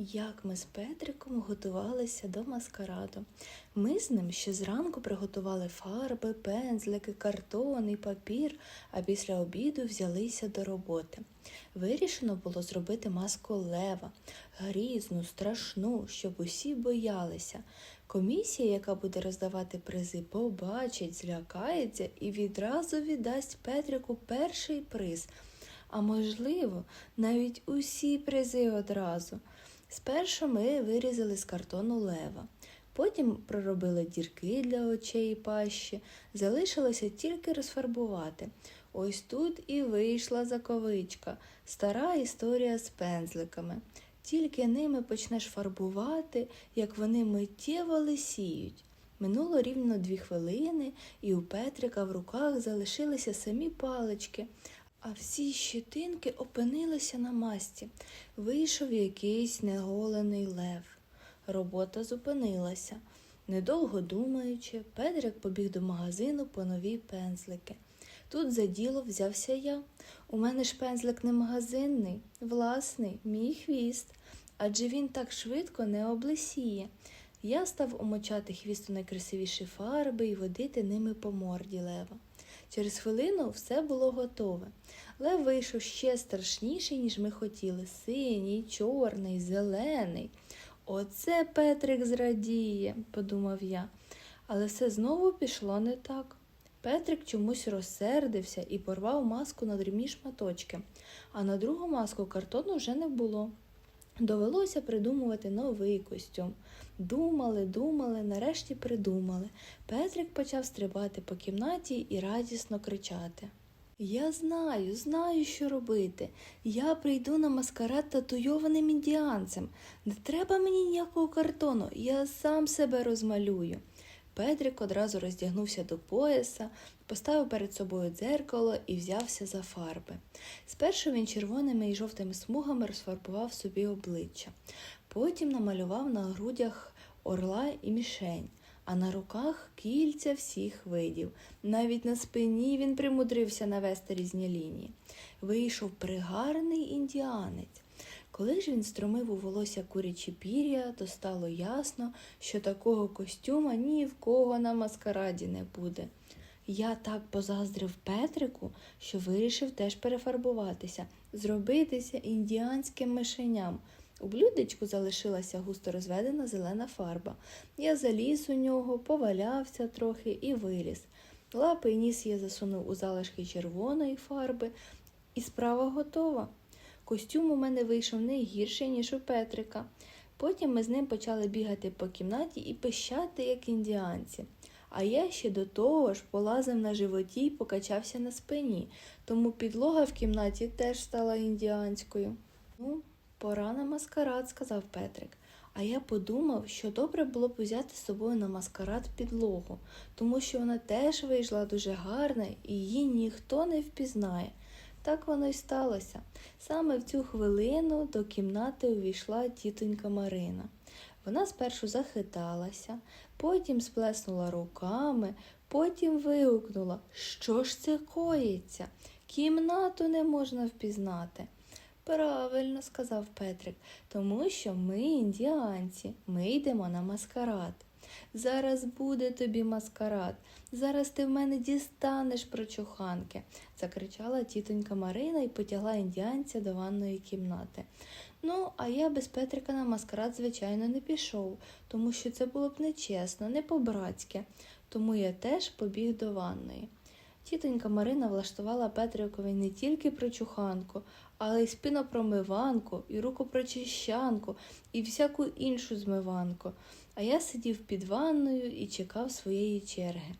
як ми з Петриком готувалися до маскараду. Ми з ним ще зранку приготували фарби, пензлики, картон і папір, а після обіду взялися до роботи. Вирішено було зробити маску лева, грізну, страшну, щоб усі боялися. Комісія, яка буде роздавати призи, побачить, злякається і відразу віддасть Петрику перший приз, а можливо, навіть усі призи одразу. Спершу ми вирізали з картону лева, потім проробили дірки для очей і пащі, залишилося тільки розфарбувати. Ось тут і вийшла заковичка, стара історія з пензликами. Тільки ними почнеш фарбувати, як вони миттєво лисіють. Минуло рівно дві хвилини, і у Петрика в руках залишилися самі палички, а всі щетинки опинилися на масті. Вийшов якийсь неголений лев. Робота зупинилася. Недовго думаючи, Петрик побіг до магазину по нові пензлики. Тут за діло взявся я. У мене ж пензлик не магазинний, власний, мій хвіст, адже він так швидко не облисіє. Я став омочати хвіст у найкрасивіші фарби і водити ними по морді лева. Через хвилину все було готове. Лев вийшов ще страшніший, ніж ми хотіли синій, чорний, зелений. Оце Петрик зрадіє, подумав я. Але все знову пішло не так. Петрик чомусь розсердився і порвав маску на дрібні шматочки, а на другу маску картону вже не було. Довелося придумувати новий костюм. Думали, думали, нарешті придумали. Петрик почав стрибати по кімнаті і радісно кричати. Я знаю, знаю, що робити. Я прийду на маскарад татуйованим індіанцем. Не треба мені ніякого картону, я сам себе розмалюю. Петрик одразу роздягнувся до пояса, поставив перед собою дзеркало і взявся за фарби. Спершу він червоними і жовтими смугами розфарбував собі обличчя, потім намалював на грудях орла і мішень, а на руках кільця всіх видів. Навіть на спині він примудрився навести різні лінії. Вийшов пригарний індіанець. Коли ж він стромив у волосся курячі пір'я, то стало ясно, що такого костюма ні в кого на маскараді не буде. Я так позаздрив Петрику, що вирішив теж перефарбуватися, зробитися індіанським мишеням. У блюдечку залишилася густо розведена зелена фарба. Я заліз у нього, повалявся трохи і виліз. Лапи і ніс я засунув у залишки червоної фарби, і справа готова. Костюм у мене вийшов не гірший, ніж у Петрика. Потім ми з ним почали бігати по кімнаті і пищати, як індіанці. А я ще до того ж полазив на животі і покачався на спині, тому підлога в кімнаті теж стала індіанською. Ну, пора на маскарад, сказав Петрик. А я подумав, що добре було б взяти з собою на маскарад підлогу, тому що вона теж вийшла дуже гарна і її ніхто не впізнає. Так воно й сталося. Саме в цю хвилину до кімнати увійшла тітонька Марина. Вона спершу захиталася, потім сплеснула руками, потім вигукнула, що ж це коїться? Кімнату не можна впізнати. Правильно, сказав Петрик, тому що ми індіанці, ми йдемо на маскарад. Зараз буде тобі маскарад, зараз ти в мене дістанеш прочуханки, закричала тітонька Марина і потягла індіанця до ванної кімнати. Ну, а я без Петрика на маскарад, звичайно, не пішов, тому що це було б нечесно, не по-братськи, тому я теж побіг до ванної. Тітонька Марина влаштувала Петрикові не тільки прочуханку, але й спинопромиванку, і рукопрочищанку, і всяку іншу змиванку. А я сидів під ванною і чекав своєї черги.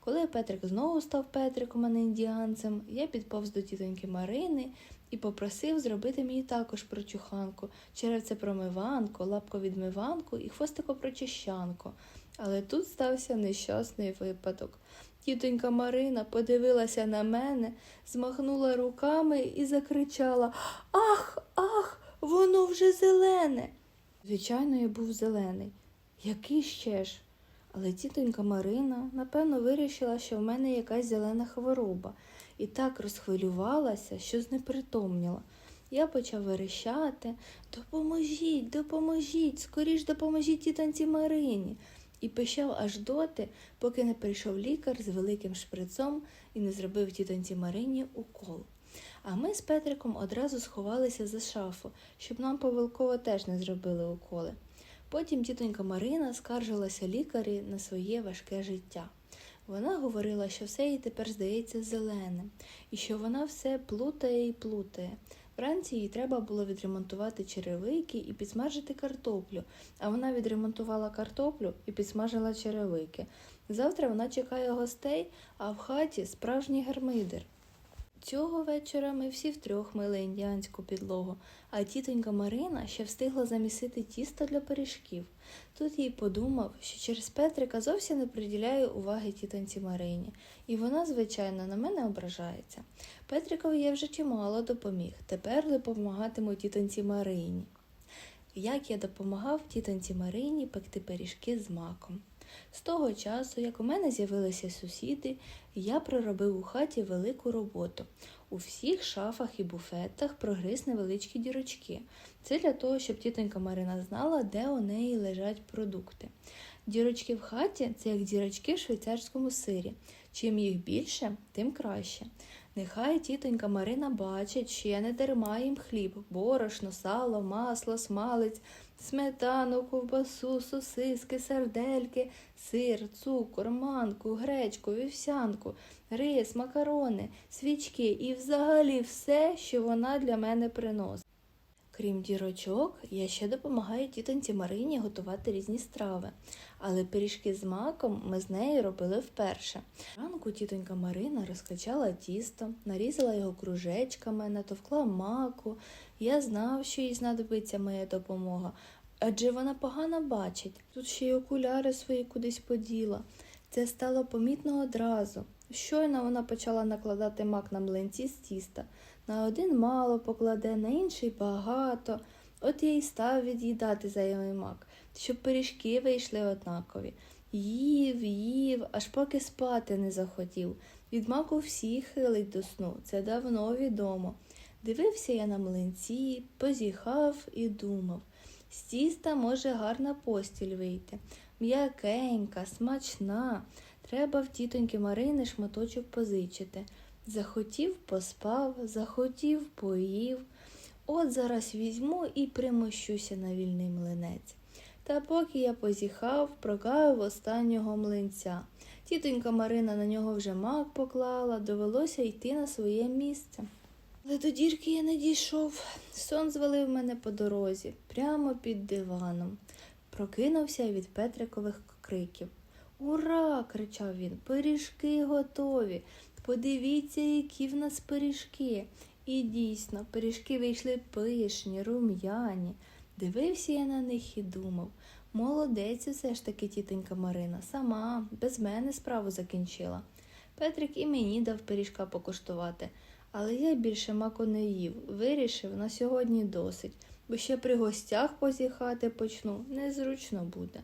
Коли Петрик знову став Петриком, а не індіанцем, я підповз до тітоньки Марини і попросив зробити мені також прочуханку, черевце-промиванку, лапковідмиванку і хвостикопрочищанку. Але тут стався нещасний випадок. Тітонька Марина подивилася на мене, змахнула руками і закричала Ах, ах, воно вже зелене. Звичайно, я був зелений. Який ще ж? Але тітонька Марина, напевно, вирішила, що в мене якась зелена хвороба, і так розхвилювалася, що знепритомніла. Я почав верещати Допоможіть, допоможіть, скоріш допоможіть тітонці Марині. І пищав аж доти, поки не прийшов лікар з великим шприцом і не зробив тітонці Марині укол. А ми з Петриком одразу сховалися за шафу, щоб нам повелково теж не зробили уколи. Потім тітонька Марина скаржилася лікарі на своє важке життя. Вона говорила, що все їй тепер здається зеленим, і що вона все плутає і плутає. Вранці їй треба було відремонтувати черевики і підсмажити картоплю, а вона відремонтувала картоплю і підсмажила черевики. Завтра вона чекає гостей, а в хаті справжній гармидер. Цього вечора ми всі втрьох мили індіанську підлогу, а тітонька Марина ще встигла замісити тісто для пиріжків. Тут їй подумав, що через Петрика зовсім не приділяє уваги тітоньці Марині, і вона, звичайно, на мене ображається. Петрикові я вже чимало допоміг, тепер допомагатиму тітоньці Марині. Як я допомагав тітонці Марині пекти пиріжки з маком. З того часу, як у мене з'явилися сусіди, я проробив у хаті велику роботу. У всіх шафах і буфетах прогриз невеличкі дірочки. Це для того, щоб тітонька Марина знала, де у неї лежать продукти. Дірочки в хаті це як дірочки в швейцарському сирі. Чим їх більше, тим краще. Нехай тітонька Марина бачить, що я не дарма їм хліб, борошно, сало, масло, смалець, сметану, ковбасу, сосиски, сардельки, сир, цукор, манку, гречку, вівсянку, рис, макарони, свічки і взагалі все, що вона для мене приносить. Крім дірочок, я ще допомагаю тітонці Марині готувати різні страви, але пиріжки з маком ми з нею робили вперше. Ранку тітонька Марина розкачала тісто, нарізала його кружечками, натовкла маку. Я знав, що їй знадобиться моя допомога, адже вона погано бачить. Тут ще й окуляри свої кудись поділа. Це стало помітно одразу. Щойно вона почала накладати мак на млинці з тіста. На один мало покладе, на інший багато. От я й став від'їдати зайвий мак, щоб пиріжки вийшли однакові. Їв, їв, аж поки спати не захотів. Від маку всіх хилить до сну, це давно відомо. Дивився я на млинці, позіхав і думав. З тіста може гарна постіль вийти. М'якенька, смачна. Треба в тітоньки Марини шматочок позичити. Захотів поспав, захотів поїв. От зараз візьму і примощуся на вільний млинець. Та поки я позіхав, прокавив останнього млинця. Тітонька Марина на нього вже мак поклала, довелося йти на своє місце. Але до дірки я не дійшов. Сон звалив мене по дорозі, прямо під диваном. Прокинувся від Петрикових криків. Ура! кричав він. Пиріжки готові. Подивіться, які в нас пиріжки. І дійсно, пиріжки вийшли пишні, рум'яні. Дивився я на них і думав. Молодець усе ж таки тітонька Марина, сама, без мене справу закінчила. Петрик і мені дав пиріжка покуштувати, але я більше маку не їв, вирішив на сьогодні досить, бо ще при гостях позіхати почну, незручно буде.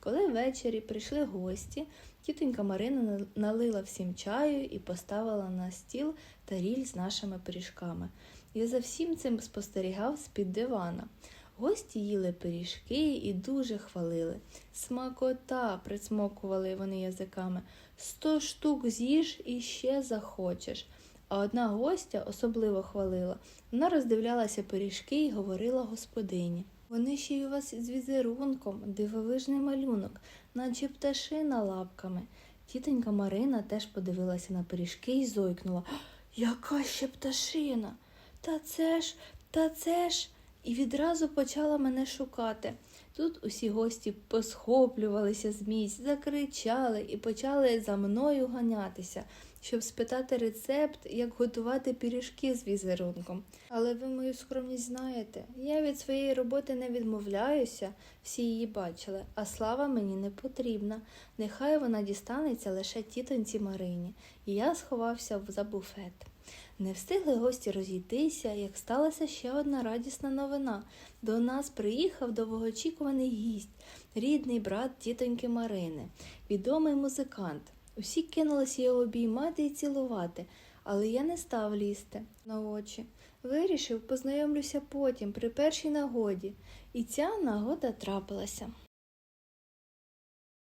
Коли ввечері прийшли гості, тітонька Марина налила всім чаю і поставила на стіл таріль з нашими пиріжками. Я за всім цим спостерігав з-під дивана. Гості їли пиріжки і дуже хвалили. Смакота, присмокували вони язиками. Сто штук з'їж і ще захочеш. А одна гостя особливо хвалила. Вона роздивлялася пиріжки і говорила господині. Вони ще й у вас з візерунком, дивовижний малюнок, наче пташина лапками. Тітонька Марина теж подивилася на пиріжки і зойкнула. Яка ще пташина? Та це ж, та це ж. І відразу почала мене шукати. Тут усі гості посхоплювалися з місць, закричали і почали за мною ганятися, щоб спитати рецепт, як готувати пиріжки з візерунком. Але ви мою скромність знаєте, я від своєї роботи не відмовляюся, всі її бачили, а слава мені не потрібна. Нехай вона дістанеться лише тітоньці Марині, і я сховався за буфет. Не встигли гості розійтися, як сталася ще одна радісна новина. До нас приїхав довгоочікуваний гість, рідний брат тітоньки Марини, відомий музикант. Усі кинулися її обіймати і цілувати, але я не став лізти на очі. Вирішив, познайомлюся потім, при першій нагоді, і ця нагода трапилася.